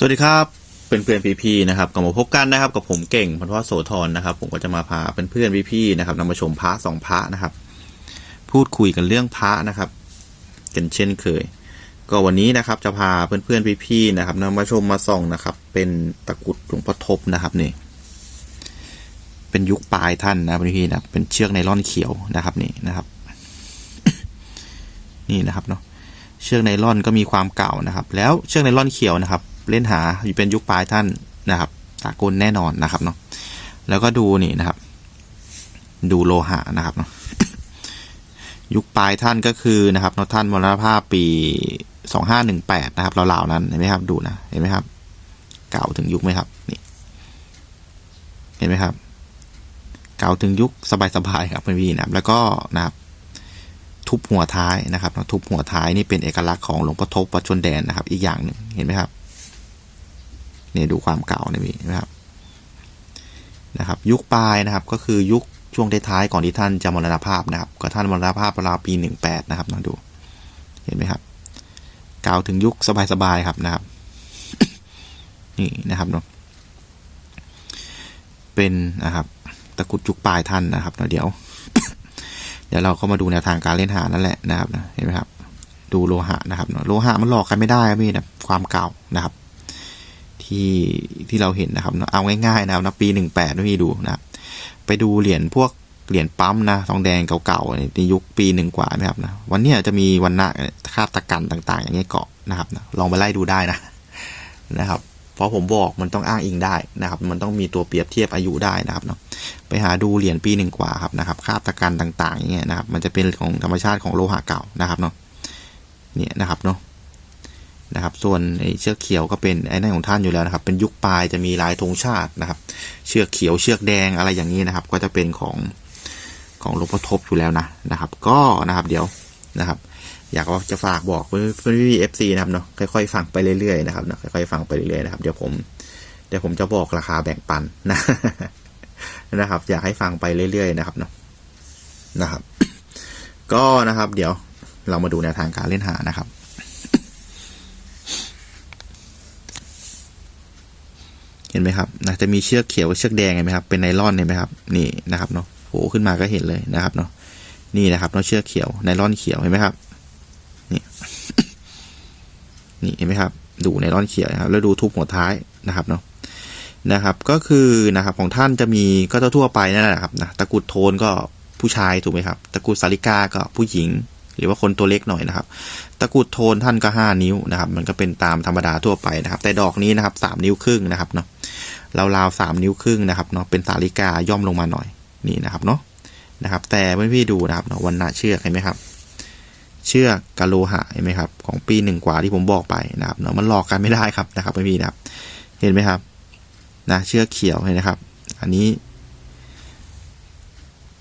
สวัสดีครับเพื่อนเพื่อนพี่ๆนะครับกลับมาพบกันนะครับ กับผมเก่งพันวัฒโสธรนะครับ ผมก็จะมาพาเพื่อนเพื่อนๆพี่ๆนะครับนำมาชมพระสองพระนะครับ พูดคุยกันเรื่องพระนะครับ กันเช่นเคย ก็วันนี้นะครับจะพาเพื่อนเพื่อนๆพี่ๆนะครับนำมาชมมาส่องนะครับ เป็นตะกุดหลวงพ่อทบนะครับนี่ เป็นยุคปลายท่านนะพี่ๆนะเป็นเชือกไนล่อนเขียวนะครับนี่นะครับ นี่นะครับเนาะเชือกไนล่อนก็มีความเก่านะครับ แล้วเชือกไนล่อนเขียวนะครับ เล่นหาอยู่เป็นยุคปลายท่านนะครับสากลแน่นอนนะครับเนาะแล้วก็ดูนี่นะครับ ดูโลหะนะครับเนาะยุคปลายท่านก็คือนะครับเนาะท่านมรณภาพปีสองห้าหนึ่งแปดนะครับราวๆนั้นเห็นไหมครับดูนะเห็นไหมครับ เก่าถึงยุคไหมครับนี่เห็นไหมครับ เก่าถึงยุคสบายๆครับพี่พี่นะครับแล้วก็นะครับทุบหัวท้ายนะครับทุบหัวท้ายนี่เป็นเอกลักษณ์ของหลวงพ่อทบวัดชนแดนนะครับ อีกอย่างหนึ่งเห็นไหมครับ เนี่ยดูความเก่าเนี่ยมีนะครับนะครับ ยุคปลายนะครับก็คือยุคช่วงท้ายๆก่อนที่ท่านจะมรณภาพนะครับก็ท่านมรณภาพราวปีหนึ่งแปดนะครับมาดูเห็นไหมครับเก่าถึงยุคสบายๆครับนะครับนี่นะครับเนาะเป็นนะครับตะกุดยุคปลายท่านนะครับเดี๋ยว เดี๋ยวเราก็มาดูแนวทางการเล่นหานั่นแหละนะครับเห็นไหมครับ ดูโลหะนะครับโลหะมันหลอกใครไม่ได้ครับพี่นะความเก่านะครับ ที่ที่เราเห็นนะครับ เอาง่ายๆนะครับนะปีหนึ่งแปดพี่ดูนะครับไปดูเหรียญพวกเหรียญปั๊มนะทองแดงเก่าๆในยุคปีหนึ่งกว่านะครับนะวันนี้จะมีวันณะคาบตะกันต่างๆ อย่างเงี้ยเกาะนะครับนะลองไปไล่ดูได้นะนะครับเพราะผมบอกมันต้องอ้างอิงได้นะครับ มันต้องมีตัวเปรียบเทียบอายุได้นะครับเนาะไปหาดูเหรียญปีหนึ่งกว่าครับนะครับคาบตะกันต่างๆอย่างเงี้ยนะครับ มันจะเป็นของธรรมชาติของโลหะเก่านะครับเนาะเนี่ยนะครับเนาะ นะครับ ส่วนเชือกเขียวก็เป็นไอ้นั่นของท่านอยู่แล้วนะครับ เป็นยุคปลายจะมีลายธงชาตินะครับ เชือกเขียวเชือกแดงอะไรอย่างนี้นะครับ ก็จะเป็นของของหลวงพ่อทบอยู่แล้วนะนะครับ ก็นะครับเดี๋ยวนะครับ อยากว่าจะฝากบอกเพื่อนพี่เอฟซีนะครับเนาะค่อยๆฟังไปเรื่อยๆนะครับเนาะค่อยๆฟังไปเรื่อยๆนะครับเดี๋ยวผมเดี๋ยวผมจะบอกราคาแบ่งปันนะนะครับ อยากให้ฟังไปเรื่อยๆนะครับเนาะนะครับ ก็นะครับ เดี๋ยวเรามาดูแนวทางการเล่นหานะครับ เห็นไหมครับนะจะมีเชือกเขียวเชือกแดงเห็นไหมครับเป็นไนล่อนเห็นไหมครับนี่นะครับเนาะโผล่ขึ้นมาก็เห็นเลยนะครับเนาะนี่นะครับเนาะเชือกเขียวไนล่อนเขียวเห็นไหมครับนี่นี่เห็นไหมครับ ดูไนล่อนเขียวนะครับแล้วดูทุบหัวท้ายนะครับเนาะนะครับก็คือนะครับของท่านจะมีก็ทั่วไปนั่นแหละครับนะตะกุดโทนก็ผู้ชายถูกไหมครับ ตะกุดสาริกาก็ผู้หญิง หรือว่าคนตัวเล็กหน่อยนะครับ ตะกุดโทนท่านก็ห้านิ้วนะครับ มันก็เป็นตามธรรมดาทั่วไปนะครับ แต่ดอกนี้นะครับสามนิ้วครึ่งนะครับเนาะ ราวๆสามนิ้วครึ่งนะครับเนาะเป็นสาริกาย่อมลงมาหน่อยนี่นะครับเนาะนะครับ แต่เพื่อนพี่ดูนะครับเนาะวันนาเชือกเห็นไหมครับ เชือกกะโลหะเห็นไหมครับของปีหนึ่งกว่าที่ผมบอกไปนะครับเนาะมันหลอกกันไม่ได้ครับนะครับเพื่อนพี่นะครับ เห็นไหมครับนะเชือกเขียวเห็นไหมครับ อันนี้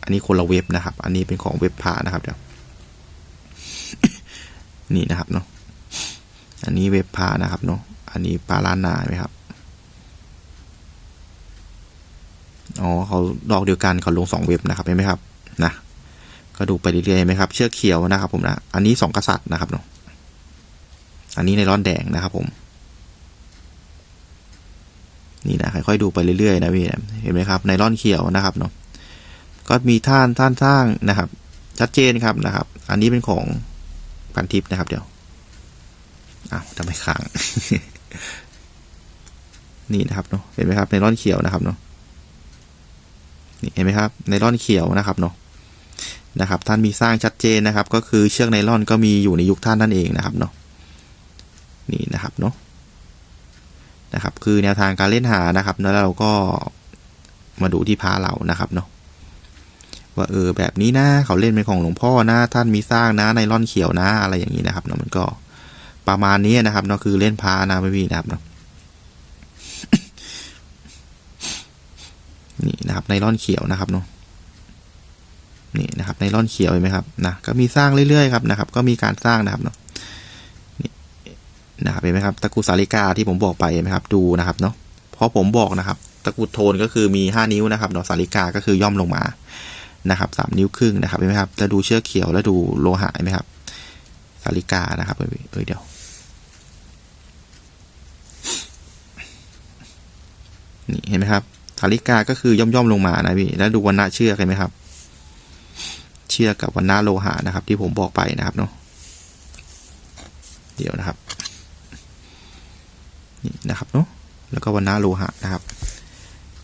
อันนี้คนละเว็บนะครับ อันนี้เป็นของเว็บพานะครับเดี๋ยวนี่นะครับเนาะอันนี้เว็บพานะครับเนาะอันนี้ปลาล้านนาไหมครับ อ๋อเขาดอกเดียวกันเขาลงสองเว็บนะครับเห็นไหมครับนะก็ดูไปเรื่อยๆไหมครับ เชือกเขียวนะครับ ผมนะอันนี้สองกษัตริย์นะครับเนาะอันนี้ในร้อนแดงนะครับ ผม นี่นะค่อยๆดูไปเรื่อยๆนะพี่เห็นไหมครับในร่อนเขียวนะครับเนาะก็มีท่านท่านสร้างนะครับ ชัดเจนครับนะครับ อันนี้เป็นของพันทิพย์นะครับเดี๋ยวอ้าวทำไมค้างนี่นะครับเนาะเห็นไหมครับในร่อนเขียวนะครับเนาะ นี่เห็นไหมครับในร่อนเขียวนะครับเนาะนะครับ ท่านมีสร้างชัดเจนนะครับ ก็คือเชือกไนล่อนก็มีอยู่ในยุคท่านนั่นเองนะครับเนาะนี่นะครับเนาะนะครับ คือแนวทางการเล่นหานะครับแล้วเราก็มาดูที่พาเรานะครับเนาะว่าเออแบบนี้นะเขาเล่นเป็นของหลวงพ่อนะท่านมีสร้างนะในร่อนเขียวนะอะไรอย่างนี้นะครับเนาะมันก็ประมาณนี้นะครับเนาะคือเล่นพานะไม่มีนะครับเนาะ นี่นะครับในร่อนเขียวนะครับเนาะนี่นะครับในร่อนเขียวเห็นไหมครับนะก็มีสร้างเรื่อยๆครับนะครับ ก็มีการสร้างนะครับเนาะนี่นะครับเห็นไหมครับตะกุดสาริกาที่ผมบอกไปเห็นไหมครับดูนะครับเนาะเพราะผมบอกนะครับตะกุดโทนก็คือมีห้านิ้วนะครับดอกสาริกาก็คือย่อมลงมานะครับสามนิ้วครึ่งนะครับเห็นไหมครับจะดูเชือกเขียวแล้วดูโลหะเห็นไหมครับสาริกานะครับเออเดี๋ยวนี่เห็นไหมครับ สาริกาก็คือย่อมย่อมๆลงมานะพี่แล้วดูวันณะเชือกเห็นไหมครับ เชือกกับวันณะโลหะนะครับ ที่ผมบอกไปนะครับเนาะเดี๋ยวนะครับนี่นะครับเนาะแล้วก็วันณะโลหะนะครับ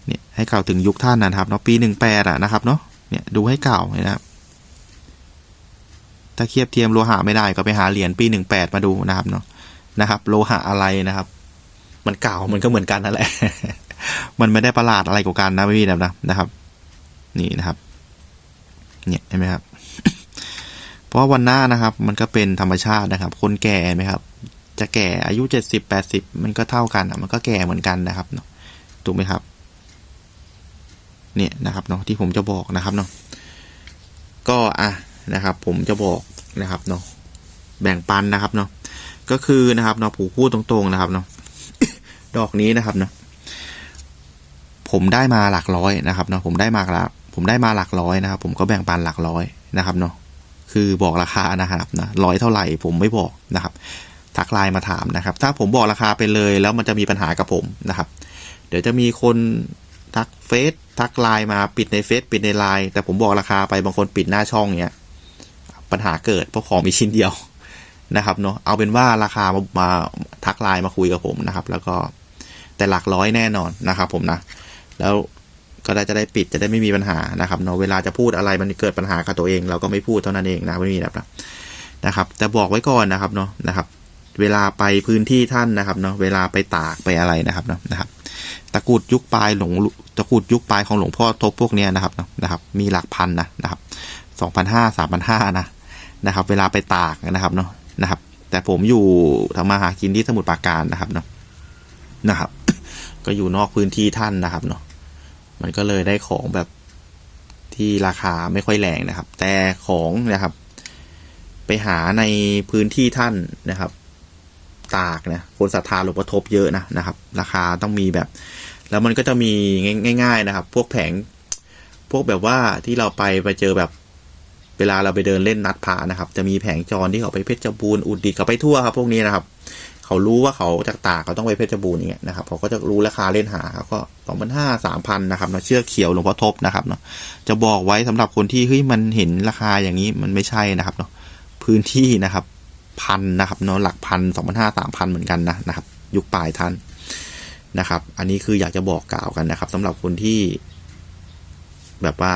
เนี่ยให้กล่าวถึงยุคท่านนะครับเนาะปีหนึ่งแปดอะนะครับเนาะเนี่ยดูให้กล่าวนะครับถ้าเทียบเทียมโลหะไม่ได้ก็ไปหาเหรียญปีหนึ่งแปดมาดูนะครับเนาะนะครับ โลหะอะไรนะครับ มันเก่ามันก็เหมือนกันนั่นแหละ มันไม่ได้ประหลาดอะไรกว่ากันนะพี่นะนะครับ นี่นะครับ เนี่ยเห็นไหมครับ เพราะวันหน้านะครับ มันก็เป็นธรรมชาตินะครับ คนแก่ไหมครับ จะแก่อายุเจ็ดสิบแปดสิบมันก็เท่ากันอะมันก็แก่เหมือนกันนะครับเนาะถูกไหมครับ เนี่ยนะครับเนาะที่ผมจะบอกนะครับเนาะก็อะนะครับ ผมจะบอกนะครับเนาะแบ่งปันนะครับเนาะก็คือนะครับเนาะผูพูดตรงๆนะครับเนาะดอกนี้นะครับเนาะ ผมได้มาหลักร้อยนะครับเนาะผมได้มาหลักผมได้มาหลักร้อยนะครับ ผมก็แบ่งปันหลักร้อยนะครับเนาะคือบอกราคานะครับนะร้อยเท่าไหร่ผมไม่บอกนะครับทักไลน์มาถามนะครับ ถ้าผมบอกราคาไปเลยแล้วมันจะมีปัญหากับผมนะครับ เดี๋ยวจะมีคนทักเฟซทักไลน์มาปิดในเฟซปิดในไลน์แต่ผมบอกราคาไปบางคนปิดหน้าช่องเนี้ยปัญหาเกิดเพราะของมีชิ้นเดียวนะครับเนาะเอาเป็นว่าราคามามาทักไลน์มาคุยกับผมนะครับ แล้วก็แต่หลักร้อยแน่นอนนะครับ ผมนะ แล้วก็ได้จะได้ปิดจะได้ไม่มีปัญหานะครับเนาะเวลาจะพูดอะไรมันเกิดปัญหากับตัวเอง เราก็ไม่พูดเท่านั้นเองนะไม่มีนะครับนะครับ แต่บอกไว้ก่อนนะครับเนาะนะครับ เวลาไปพื้นที่ท่านนะครับเนาะเวลาไปตากไปอะไรนะครับเนาะนะครับ ตะกุดยุคปลายหลวงตะกุดยุคปลายของหลวงพ่อทบพวกเนี้ยนะครับเนาะนะครับ มีหลักพันนะนะครับสองพันห้าสามพันห้านะนะครับ เวลาไปตากนะครับเนาะนะครับ แต่ผมอยู่ทำมาหากินที่สมุทรปราการนะครับเนาะนะครับ ก็อยู่นอกพื้นที่ท่านนะครับเนาะมันก็เลยได้ของแบบที่ราคาไม่ค่อยแรงนะครับ แต่ของนะครับ ไปหาในพื้นที่ท่านนะครับ ตากนะคนศรัทธาหลวงพ่อทบเยอะนะนะครับ ราคาต้องมีแบบ แล้วมันก็จะมีง่าย ๆนะครับ พวกแผงพวกแบบว่าที่เราไปไปเจอแบบเวลาเราไปเดินเล่นนัดพานะครับ จะมีแผงจรที่เขาไปเพชรบูรณ์อุตรดิเขาไปทั่วครับ พวกนี้นะครับ เขารู้ว่าเขาจากตากเขาต้องไปเพชรบูรณ์อย่างเงี้ยนะครับเขาก็จะรู้ราคาเล่นหาเขาก็สองพันห้าสามพันนะครับเนาะเชือกเขียวหลวงพ่อทบนะครับเนาะจะบอกไว้สำหรับคนที่เฮ้ยมันเห็นราคาอย่างนี้มันไม่ใช่นะครับเนาะพื้นที่นะครับพันนะครับเนาะหลักพันสองพันห้าสามพันเหมือนกันนะนะครับ ยุคปลายท่านนะครับ อันนี้คืออยากจะบอกกล่าวกันนะครับสำหรับคนที่ แบบว่า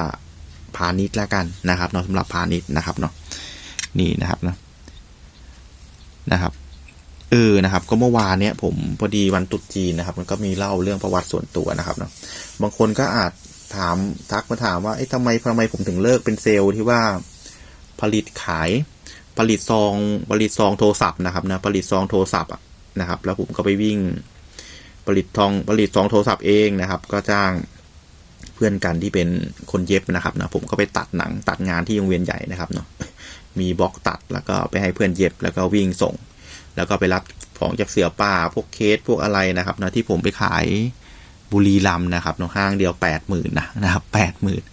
พาณิชย์แล้วกันนะครับเนาะสำหรับพาณิชย์นะครับเนาะนี่นะครับเนาะนะครับ เออนะครับ ก็เมื่อวานเนี้ยผมพอดีวันตุษจีนนะครับ มันก็มีเล่าเรื่องประวัติส่วนตัวนะครับเนาะบางคนก็อาจถามทักมาถามว่าเอ๊ะทำไมทำไมผมถึงเลิกเป็นเซลล์ที่ว่าผลิตขายผลิตซองผลิตซองโทรศัพท์นะครับนะผลิตซองโทรศัพท์อะนะครับ แล้วผมก็ไปวิ่งผลิตทองผลิตซองโทรศัพท์เองนะครับ ก็จ้างเพื่อนกันที่เป็นคนเย็บนะครับนะผมก็ไปตัดหนังตัดงานที่โรงเรียนใหญ่นะครับเนาะมีบล็อกตัดแล้วก็ไปให้เพื่อนเย็บแล้วก็วิ่งส่ง แล้วก็ไปรับของจากเสือป่าพวกเคสพวกอะไรนะครับนะที่ผมไปขายบุรีรัมย์นะครับเนาะห้างเดียวแปดหมื่นนะนะครับแปดหมื่น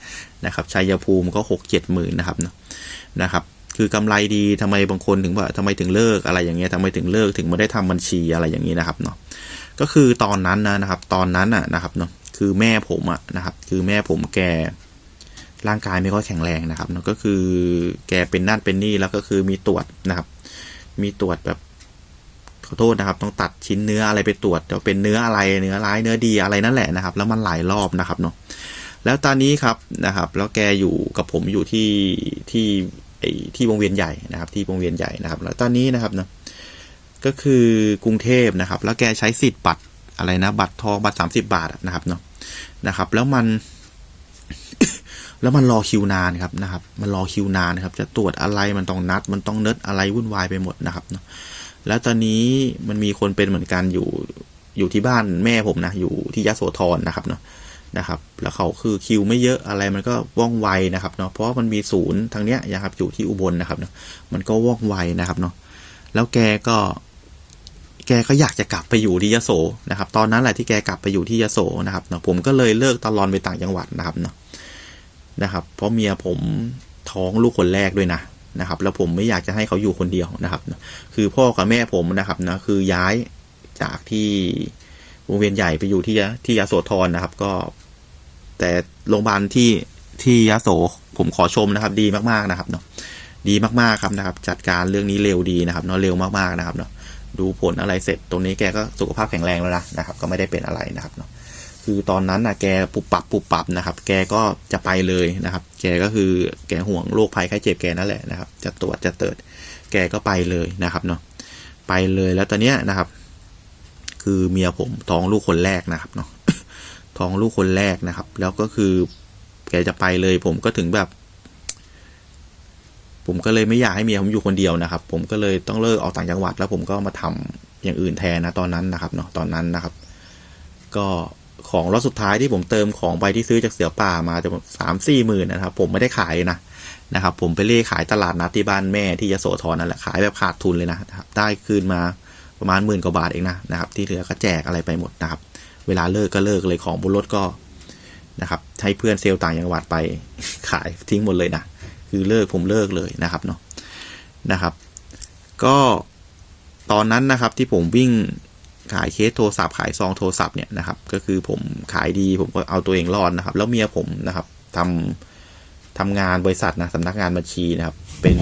นะครับชัยภูมิก็หกเจ็ดหมื่นนะครับเนาะนะครับ คือกำไรดีทำไมบางคนถึงว่าทำไมถึงเลิกอะไรอย่างเงี้ยทำไมถึงเลิกถึงไม่ได้ทำบัญชีอะไรอย่างนี้นะครับเนาะก็คือตอนนั้นนะนะครับ ตอนนั้นอะนะครับเนาะคือแม่ผมอะนะครับ คือแม่ผมแกร่างกายไม่ค่อยแข็งแรงนะครับเนาะก็คือแกเป็นนั่นเป็นนี่แล้วก็คือมีตรวจนะครับ มีตรวจแบบ ขอโทษนะครับ ต้องตัดชิ้นเนื้ออะไรไปตรวจจะเป็นเนื้ออะไรเนื้อร้ายเนื้อดีอะไรนั่นแหละนะครับ แล้วมันหลายรอบนะครับเนาะแล้วตอนนี้ครับนะครับ แล้วแกอยู่กับผมอยู่ที่ที่ไอที่วงเวียนใหญ่นะครับ ที่วงเวียนใหญ่นะครับ แล้วตอนนี้นะครับเนาะก็คือกรุงเทพนะครับ แล้วแกใช้สิทธิ์บัตรอะไรนะ บัตรทองบัตรสามสิบาทนะครับเนาะนะครับ แล้วมัน แล้วมันรอคิวนานครับนะครับ มันรอคิวนานครับ จะตรวจอะไรมันต้องนัด มันต้องเนิดอะไรวุ่นวายไปหมดนะครับเนาะ แล้วตอนนี้มันมีคนเป็นเหมือนกันอยู่อยู่ที่บ้านแม่ผมนะ อยู่ที่ยะโสธรนะครับเนาะนะครับ แล้วเขาคือคิวไม่เยอะอะไรมันก็ว่องไวนะครับเนาะเพราะมันมีศูนย์ทางเนี้ยนะครับอยู่ที่อุบลนะครับเนาะมันก็ว่องไวนะครับเนาะแล้วแกก็แกก็อยากจะกลับไปอยู่ที่ยโสนะครับ ตอนนั้นแหละที่แกกลับไปอยู่ที่ยโสนะครับเนาะผมก็เลยเลิกตลอนไปต่างจังหวัดนะครับเนาะนะครับ เพราะเมียผมท้องลูกคนแรกด้วยนะ นะครับ แล้วผมไม่อยากจะให้เขาอยู่คนเดียวนะครับ คือพ่อกับแม่ผมนะครับนะคือย้ายจากที่วงเวียนใหญ่ไปอยู่ที่ยะที่ยโสธรนะครับ ก็ แต่โรงพยาบาลที่ที่ยโสผมขอชมนะครับ ดีมากๆนะครับเนาะดีมากๆครับนะครับ จัดการเรื่องนี้เร็วดีนะครับเนาะเร็วมากๆนะครับเนาะดูผลอะไรเสร็จตรงนี้แกก็สุขภาพแข็งแรงแล้วนะนะครับ ก็ไม่ได้เป็นอะไรนะครับเนาะ คือตอนนั้นนะแกปุบปับปุบปับนะครับ แกก็จะไปเลยนะครับ แกก็คือแกห่วงโรคภัยไข้เจ็บแกนั่นแหละนะครับ จะตรวจจะเติด แกก็ไปเลยนะครับเนาะไปเลยแล้วตอนเนี้ยนะครับ คือเมียผมท้องลูกคนแรกนะครับเนาะท้องลูกคนแรกนะครับ แล้วก็คือ แกจะไปเลย ผมก็ถึงแบบ ผมก็เลยไม่อยากให้เมียผมอยู่คนเดียวนะครับ ผมก็เลยต้องเลิกออกต่างจังหวัด แล้วผมก็มาทำอย่างอื่นแทนนะตอนนั้นนะครับเนาะตอนนั้นนะครับ ก็ ของรถสุดท้ายที่ผมเติมของไปที่ซื้อจากเสือป่ามาจะสามสี่หมื่นนะครับ ผมไม่ได้ขายนะนะครับ ผมไปเล่ขายตลาดนัดที่บ้านแม่ที่ยโสธรนั่นแหละขายแบบขาดทุนเลยนะครับได้คืนมาประมาณหมื่นกว่าบาทเองนะนะครับ ที่เหลือก็แจกอะไรไปหมดนะครับ เวลาเลิกก็เลิกเลยของบนรถก็นะครับให้เพื่อนเซลล์ต่างจังหวัดไปขายทิ้งหมดเลยนะคือเลิกผมเลิกเลยนะครับเนาะนะครับ ก็ตอนนั้นนะครับที่ผมวิ่ง ขายเคสโทรศัพท์ขายซองโทรศัพท์เนี่ยนะครับ ก็คือผมขายดีผมก็เอาตัวเองรอดนะครับ แล้วเมียผมนะครับทำทำงานบริษัทนะสำนักงานบัญชีนะครับ เป็น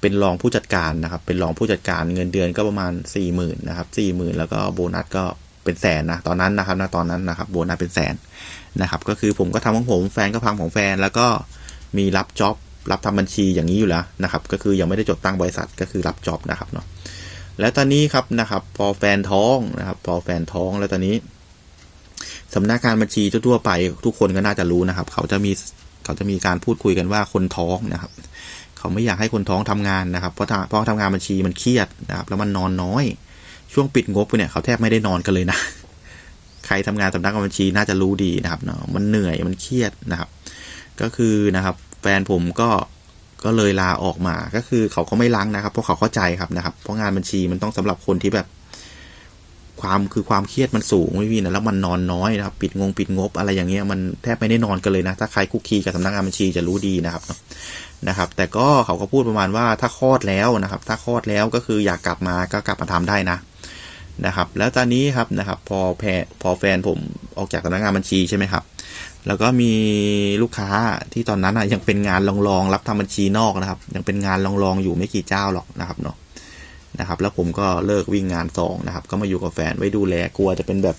เป็นรองผู้จัดการนะครับ เป็นรองผู้จัดการเงินเดือนก็ประมาณสี่หมื่นนะครับสี่หมื่นแล้วก็โบนัสก็เป็นแสนนะตอนนั้นนะครับนะตอนนั้นนะครับโบนัสเป็นแสนนะครับ ก็คือผมก็ทำของผมแฟนก็ทำของแฟนแล้วก็มีรับจ็อบ รับทำบัญชีอย่างนี้อยู่แล้วนะครับก็คือยังไม่ได้จดตั้งบริษัทก็คือรับจ็อบนะครับเนาะแล้วตอนนี้ครับนะครับพอแฟนท้องนะครับพอแฟนท้องแล้วตอนนี้สำนักงานบัญชีทั่วๆไปทุกคนก็น่าจะรู้นะครับ เขาจะมีเขาจะมีการพูดคุยกันว่าคนท้องนะครับ เขาไม่อยากให้คนท้องทำงานนะครับเพราะทำเพราะทำงานบัญชีมันเครียดนะครับ แล้วมันนอนน้อย ช่วงปิดงบเนี่ยเขาแทบไม่ได้นอนกันเลยนะ ใครทำงานสำนักงานบัญชีน่าจะรู้ดีนะครับเนาะมันเหนื่อยมันเครียดนะครับ ก็คือนะครับ แฟนผมก็ก็เลยลาออกมาก็คือเขาก็ไม่ล้างนะครับเพราะเขาเข้าใจครับนะครับ เพราะงานบัญชีมันต้องสำหรับคนที่แบบ ความคือความเครียดมันสูงไม่พี่นะแล้วมันนอนน้อยนะครับ ปิดงงปิดงบ อะไรอย่างเงี้ยมันแทบไม่ได้นอนกันเลยนะ ถ้าใครคุกคีกับสำนักงานบัญชีจะรู้ดีนะครับนะครับ แต่ก็เขาก็พูดประมาณว่าถ้าคลอดแล้วนะครับ ถ้าคลอดแล้วก็คืออยากกลับมาก็กลับมาทำได้นะนะครับ แล้วตอนนี้ครับนะครับ พอแพพอแฟนผมออกจากสำนักงานบัญชีใช่ไหมครับ แล้วก็มีลูกค้าที่ตอนนั้นอะยังเป็นงานลองๆรับทำบัญชีนอกนะครับ ยังเป็นงานลองๆอยู่ไม่กี่เจ้าหรอกนะครับเนาะนะครับ แล้วผมก็เลิกวิ่งงานสองนะครับ ก็มาอยู่กับแฟนไว้ดูแลกลัวจะเป็นแบบ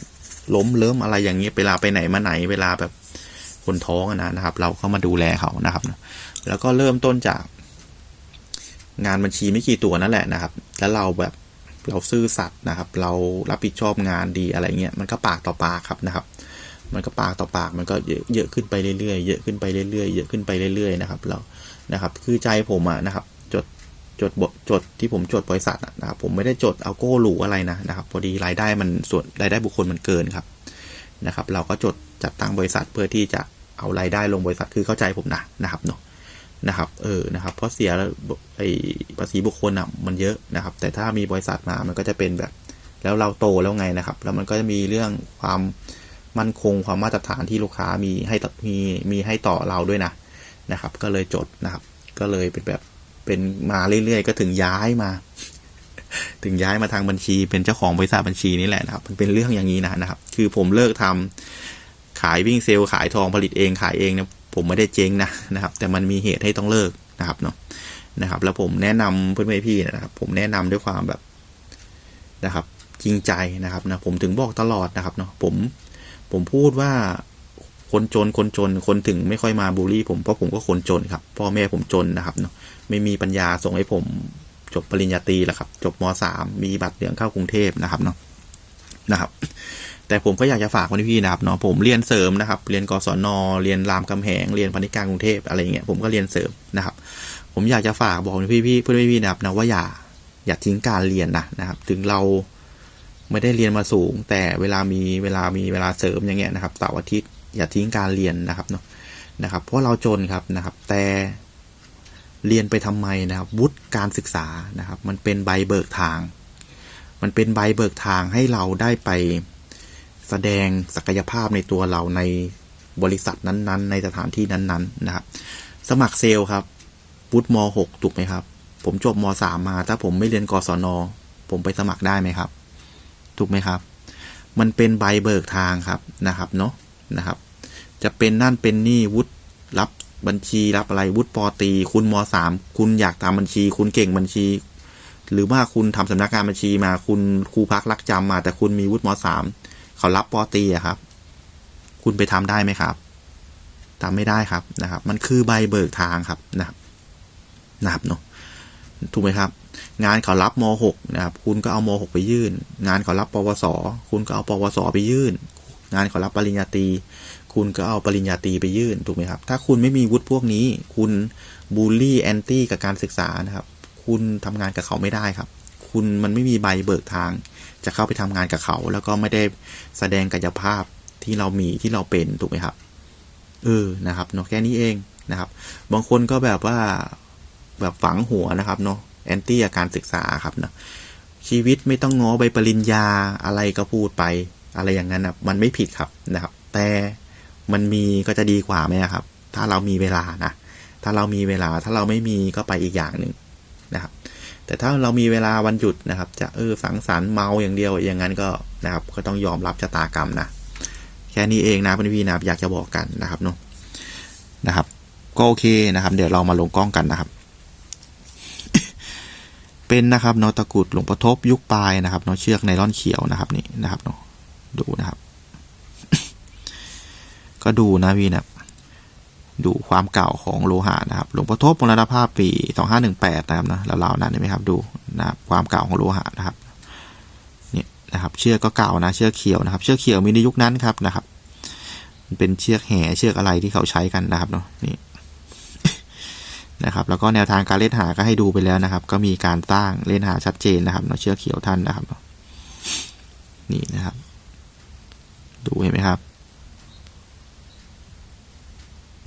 ล้มเลิ้มอะไรอย่างเงี้ยเวลาไปไหนมาไหนเวลาแบบคนท้องนะนะครับ เราก็มาดูแลเขานะครับ แล้วก็เริ่มต้นจาก งานบัญชีไม่กี่ตัวนั่นแหละนะครับ แล้วเราแบบเราซื่อสัตย์นะครับ เรารับผิดชอบงานดีอะไรเงี้ยมันก็ปากต่อปากครับนะครับ มันก็ปากต่อปากมันก็เยอะเยอะขึ้นไปเรื่อยๆเยอะขึ้นไปเรื่อยๆเยอะขึ้นไปเรื่อยๆนะครับเรานะครับ คือใจผมอะนะครับจดจดบทจดที่ผมจดบริษัทอะนะครับผมไม่ได้จดเอาโก้หรูอะไรนะนะครับ พอดีรายได้มันส่วนรายได้บุคคลมันเกินครับนะครับ เราก็จดจัดตั้งบริษัทเพื่อที่จะเอารายได้ลงบริษัทคือเข้าใจผมนะนะครับเนาะนะครับ เออ นะครับ เพราะเสียไอ้ภาษีบุคคลอะมันเยอะนะครับ แต่ถ้ามีบริษัทมา มันก็จะเป็นแบบ แล้วเราโตแล้วไงนะครับ แล้วมันก็จะมีเรื่องความ มั่นคงความมาตรฐานที่ลูกค้ามีให้มีมีให้ต่อเราด้วยนะนะครับ ก็เลยจดนะครับ ก็เลยเป็นแบบเป็นมาเรื่อยๆ ก็ถึงย้ายมา ถึงย้ายมาทางบัญชี เป็นเจ้าของบริษัทบัญชีนี่แหละนะครับ มันเป็นเรื่องอย่างนี้นะนะครับ คือผมเลิกทำขายวิ่งเซลล์ขายทองผลิตเองขายเองเนี่ยผมไม่ได้เจ๊งนะนะครับ แต่มันมีเหตุให้ต้องเลิกนะครับเนาะนะครับ แล้วผมแนะนำเพื่อนๆพี่นะครับ ผมแนะนำด้วยความแบบนะครับ จริงใจนะครับนะผมถึงบอกตลอดนะครับเนาะผม ผมพูดว่าคนจนคนจนคนถึงไม่ค่อยมาบูลลี่ผมเพราะผมก็คนจนครับ พ่อแม่ผมจนนะครับเนาะไม่มีปัญญาส่งให้ผมจบปริญญาตรีแหละครับ จบมสามมีบัตรเหลืองเข้ากรุงเทพนะครับเนาะนะครับ แต่ผมก็อยากจะฝากพี่ๆนะครับเนาะผมเรียนเสริมนะครับ เรียนกศนเรียนรามคำแหงเรียนพนิการกรุงเทพอะไรเงี้ยผมก็เรียนเสริมนะครับ ผมอยากจะฝากบอกพี่ๆเพื่อนพี่ๆนะครับนะว่าอย่าอย่าทิ้งการเรียนนะนะครับ ถึงเรา ไม่ได้เรียนมาสูง แต่เวลามีเวลามีเวลาเสริมอย่างเงี้ยนะครับเสาร์อาทิตย์อย่าทิ้งการเรียนนะครับเนาะนะครับ เพราะเราจนครับนะครับ แต่เรียนไปทำไมนะครับ วุฒิการศึกษานะครับ มันเป็นใบเบิกทาง มันเป็นใบเบิกทางให้เราได้ไปแสดงศักยภาพในตัวเราในบริษัทนั้นๆ ในสถานที่นั้น ๆ นะครับ สมัครเซลล์ครับวุฒิม .6 ถูกไหมครับ ผมจบม .3 มา ถ้าผมไม่เรียนกศน ผมไปสมัครได้ไหมครับ ถูกไหมครับ มันเป็นใบเบิกทางครับนะครับเนาะนะครับ จะเป็นนั่นเป็นนี่วุฒิรับบัญชีรับอะไรวุฒิปอตี คุณมสามคุณอยากทำบัญชี คุณเก่งบัญชี หรือว่าคุณทำสำนักงานบัญชีมา คุณครูพักรักจำมา แต่คุณมีวุฒิมสามเขารับปอตีอะครับ คุณไปทำได้ไหมครับทำไม่ได้ครับนะครับ มันคือใบเบิกทางครับนะครับนะครับเนาะถูกไหมครับ งานเขารับม .6 นะครับ คุณก็เอาม .6 ไปยื่น งานเขารับปวส คุณก็เอาปวส ไปยื่น งานเขารับปริญญาตรี คุณก็เอาปริญญาตรีไปยื่น ถูกไหมครับ ถ้าคุณไม่มีวุฒิพวกนี้ คุณบูลลี่แอนตี้กับการศึกษานะครับ คุณทำงานกับเขาไม่ได้ครับ คุณมันไม่มีใบเบิกทาง จะเข้าไปทำงานกับเขา แล้วก็ไม่ได้แสดงกายภาพที่เรามีที่เราเป็นถูกไหมครับ เออ นะครับเนาะแค่นี้เองนะครับ บางคนก็แบบว่าแบบฝังหัวนะครับเนาะ แอนตี้การศึกษาครับเนาะชีวิตไม่ต้องง้อใบปริญญาอะไรก็พูดไป อะไรอย่างนั้นนะมันไม่ผิดครับนะครับ แต่มันมีก็จะดีกว่าไหมครับ ถ้าเรามีเวลานะถ้าเรามีเวลาถ้าเราไม่มีก็ไปอีกอย่างหนึ่งนะครับ แต่ถ้าเรามีเวลาวันหยุดนะครับ จะเออสังสรรค์เมาอย่างเดียวอย่างนั้นก็นะครับ ก็ต้องยอมรับชะตากรรมนะแค่นี้เองนะพี่ๆนะครับอยากจะบอกกันนะครับเนาะนะครับ ก็โอเคนะครับ เดี๋ยวเรามาลงกล้องกันนะครับ เป็นนะครับเนาะตะกรุดหลวงพ่อทบยุคปลายนะครับเนาะเชือกไนล่อนเขียวนะครับนี่นะครับเนาะดูนะครับ ก็ดูนะพี่นะดูความเก่าของโลหะนะครับ หลวงพ่อทบมรณภาพปีสองห้าหนึ่งแปดนะครับนะราวๆนั้นเห็นไหมครับ ดูนะครับความเก่าของโลหะนะครับเนี่ยนะครับ เชือกก็เก่านะ เชือกเขียวนะครับ เชือกเขียวมีในยุคนั้นครับนะครับ มันเป็นเชือกแห่เชือกอะไรที่เขาใช้กันนะครับเนาะนี่ นะครับแล้วก็แนวทางการเล่นหาก็ให้ดูไปแล้วนะครับ ก็มีการสร้างเล่นหาชัดเจนนะครับเนาะเชือกเขียวท่านนะครับนี่นะครับ ดูเห็นไหมครับ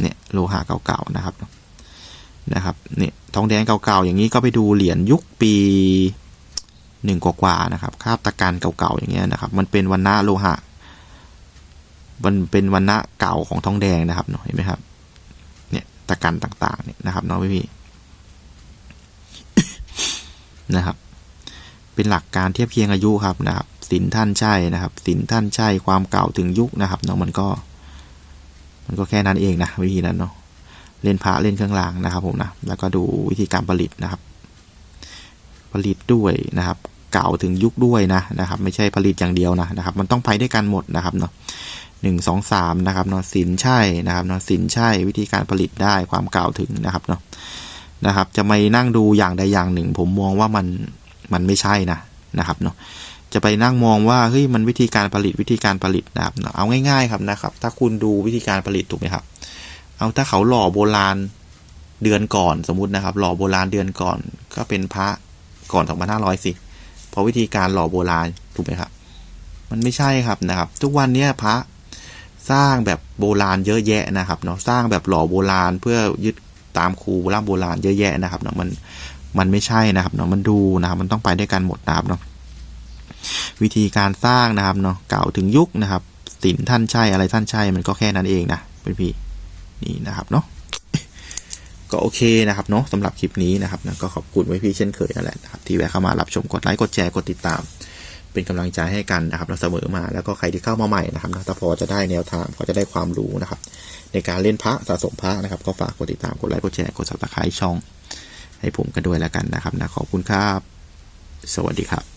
เนี่ยโลหะเก่าๆนะครับนะครับเนี่ยทองแดงเก่าๆอย่างนี้ก็ไปดูเหรียญยุคปีหนึ่งกว่าๆนะครับคาบตะการเก่าๆอย่างเงี้ยนะครับ มันเป็นวันณะโลหะ มันเป็นวันณะเก่าของทองแดงนะครับเห็นไหมครับ ตะกันต่างๆเนี่ยนะครับเนาะพี่พี่นะครับ เป็นหลักการเทียบเคียงอายุครับนะครับสินท่านใช่นะครับสินท่านใช่ความเก่าถึงยุคนะครับเนาะมันก็ มันก็แค่นั้นเองนะวิธีนั้นเนาะเล่นพระเล่นเครื่องรางนะครับ ผมนะแล้วก็ดูวิธีการผลิตนะครับ ผลิตด้วยนะครับ เก่าถึงยุคด้วยนะนะครับ ไม่ใช่ผลิตอย่างเดียวนะนะครับ มันต้องไปด้วยกันหมดนะครับเนาะ หนึ่งสองสามนะครับเนาะสินใช่นะครับเนาะสินใช่วิธีการผลิตได้ความเก่าวถึงนะครับเนาะนะครับ จะไม่นั่งดูอย่างใดอย่างหนึ่ง ผมมองว่ามันมันไม่ใช่นะนะครับเนาะจะไปนั่งมองว่าเฮ้ยมันวิธีการผลิตวิธีการผลิตนะครับเนาะเอาง่ายๆครับนะครับ ถ้าคุณดูวิธีการผลิตถูกไหมครับ เอาถ้าเขาหล่อโบราณเดือนก่อนสมมตินะครับ หล่อโบราณเดือนก่อน ก็เป็นพระก่อน2500สิเพราะวิธีการหล่อโบราณถูกไหมครับ มันไม่ใช่ครับนะครับ ทุกวันเนี้ยพระ สร้างแบบโบราณเยอะแยะนะครับเนาะสร้างแบบหล่อโบราณเพื่อยึดตามครูโบราณโบราณเยอะแยะนะครับเนาะมันมันไม่ใช่นะครับเนาะมันดูนะครับมันต้องไปด้วยกันหมดนะครับเนาะวิธีการสร้างนะครับเนาะเก่าถึงยุคนะครับสินท่านใช่อะไรท่านใช่มันก็แค่นั้นเองนะเป็นพี่นี่นะครับเนาะก็โอเคนะครับเนาะสำหรับคลิปนี้นะครับนะก็ขอบคุณไว้พี่เช่นเคยนั่นแหละนะครับที่แวะเข้ามารับชมกดไลค์กดแชร์กดติดตาม เป็นกำลังใจให้กันนะครับเราเสมอมาแล้วก็ใครที่เข้ามาใหม่นะครับนะถ้าพอจะได้แนวทางพอจะได้ความรู้นะครับ ในการเล่นพระสะสมพระนะครับ ก็ฝากกดติดตามกดไลค์กดแชร์กดซับสไครต์ช่อง ให้ผมกันด้วยแล้วกันนะครับนะขอบคุณครับ สวัสดีครับ